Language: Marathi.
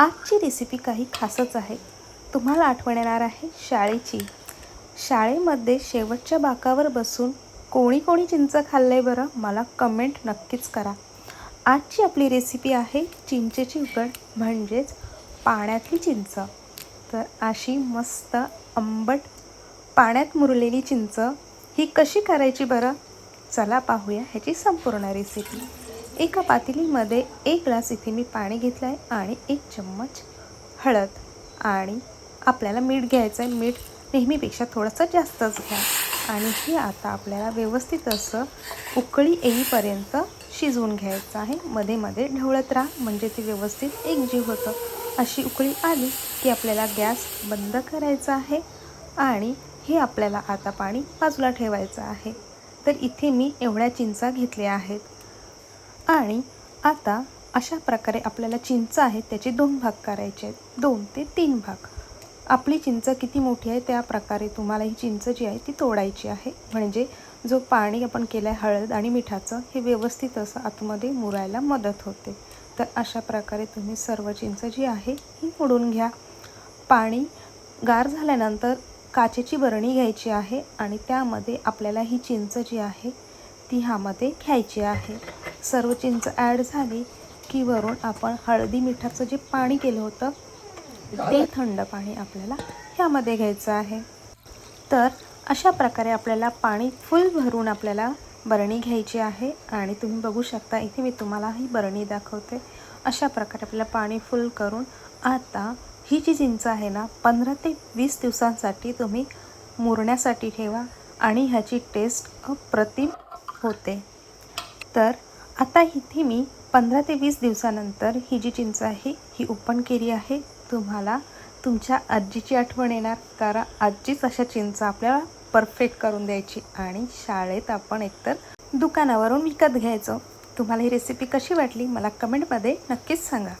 आजची रेसिपी काही खासच आहे. तुम्हाला आठवण येणार आहे शाळेची. शाळेमध्ये शेवटच्या बाकावर बसून कोणी कोणी चिंच खाल्ले बरं मला कमेंट नक्कीच करा. आजची आपली रेसिपी आहे चिंचेची उकड म्हणजेच पाण्यातली चिंच. तर अशी मस्त आंबट पाण्यात मुरलेली चिंच ही कशी करायची बरं? चला पाहूया ह्याची संपूर्ण रेसिपी एका पातेलीमध्ये एक ग्लास इथे मी पाणी घेतलं आहे आणि एक चम्मच हळद आणि आपल्याला मीठ घ्यायचं आहे मीठ नेहमीपेक्षा थोडंसं जास्तच घ्या. आणि हे आता आपल्याला व्यवस्थित असं उकळी येईपर्यंत शिजवून घ्यायचं आहे. मध्ये मध्ये ढवळत राहा. म्हणजे ते व्यवस्थित एकजीव होतं. अशी उकळी आली की आपल्याला गॅस बंद करायचा आहे आणि हे आपल्याला आता पाणी बाजूला ठेवायचं आहे. तर इथे मी एवढ्या चिंचा घेतल्या आहेत. आणि आता अशा प्रकारे आपल्याला चिंच आहे त्याचे दोन भाग करायचे आहेत. दोन ते तीन भाग. आपली चिंच किती मोठी आहे त्या प्रकारे तुम्हाला ही चिंच जी आहे ती तोडायची आहे. म्हणजे जो पाणी आपण केलं आहे हळद आणि मिठाचं हे व्यवस्थित असं आतमध्ये मुरायला मदत होते. तर अशा प्रकारे तुम्ही सर्व चिंच जी आहे ही मोडून घ्या. पाणी गार झाल्यानंतर काचेची बरणी घ्यायची आहे आणि त्यामध्ये आपल्याला ही चिंच जी आहे ती ह्यामध्ये घ्यायची आहे. सर्व चिंच ॲड झाली की वरून आपण हळदी मिठाचं जे पाणी केलं होतं ते थंड पाणी आपल्याला ह्यामध्ये घ्यायचं आहे. तर अशा प्रकारे आपल्याला पाणी फुल भरून आपल्याला बरणी घ्यायची आहे आणि तुम्ही बघू शकता इथे मी तुम्हाला ही बरणी दाखवते. अशा प्रकारे आपल्याला पाणी फुल करून आता ही जी चिंच आहे ना पंधरा ते वीस दिवसांसाठी तुम्ही मुरण्यासाठी ठेवा आणि ह्याची टेस्ट अप्रतिम होते. तर आता इथे मी पंधरा ते वीस दिवसानंतर ही जी चिंच आहे ही ओपन केली आहे. तुम्हाला तुमच्या आजीची आठवण येणार कारण आजीच अशा चिंच आपल्याला परफेक्ट करून द्यायची आणि शाळेत आपण एकतर दुकानावरून विकत घ्यायचो. तुम्हाला ही रेसिपी कशी वाटली मला कमेंटमध्ये नक्कीच सांगा.